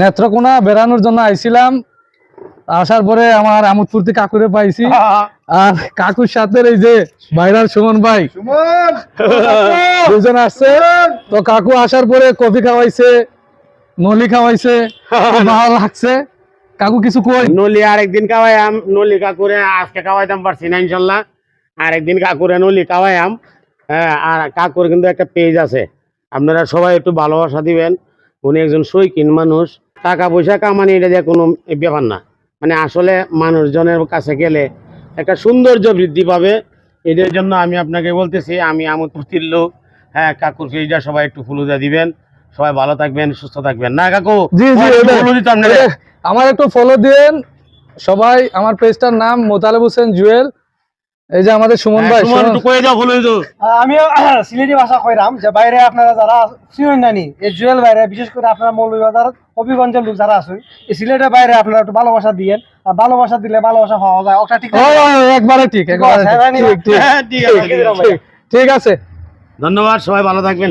নেত্রকোনা বেড়ানোর জন্য আইছিলাম। আসার পরে আমার আমোদপুরতি কাকুরে পাইছি। আর কাকুর সাথে এই যে ভাইরাল সুমন ভাই। দুজন আসছে। তো কাকু আসার পরে কফি খাওয়াইছে নলি খাওয়াইছে ভালো লাগছে। কাকু কিছু কই নলি আরেকদিন খাওয়াইয়াম নলি কাকুরে আজকে খাওয়াইতাম পারছি না ইনশাল্লাহ। আরেকদিন কাকুরে নলি খাওয়াইয়াম হ্যাঁ আর কাকুর কিন্তু একটা পেজ আছে। আপনারা সবাই একটু ভালোবাসা দিবেন। উনি একজন শৈখিন মানুষ। টাকা পয়সা কামানি এটা যে কোনো ব্যাপার না। মানে আসলে মানুষজনের কাছে গেলে একটা সৌন্দর্য বৃদ্ধি পাবে। এদের জন্য আমি আপনাকে বলতেছি আমি আমার আমোদপুরতির লোক। হ্যাঁ কাকুর পেজটা সবাই একটু ফুলুদা দিবেন। সবাই ভালো থাকবেন সুস্থ থাকবেন। না কাকু জি জি আমার একটু ফলো দিন সবাই আমার পেজটার নাম মোতালেব হোসেন জুয়েল এই যে আমাদের সুমন হ্যাঁ, ভাই সুমন একটু কয়ে যাও ভুলই তো আমি সিলেটি ভাষা কইরাম যে বাইরে আপনারা যারা সিউন জানি এই জুয়েল বাইরে বিশেষ করে আপনারা মৌলভীবাজার হবিগঞ্জের লোক যারা আছেন এই সিলেটের বাইরে আপনারা একটু ভালোবাসা দিয়েন আর ভালোবাসা দিলে ভালোবাসা পাওয়া যায়। ওটা ঠিক একবারে ঠিক একবারে ঠিক, ঠিক, ঠিক, ঠিক আছে। ধন্যবাদ সবাই ভালো থাকবেন।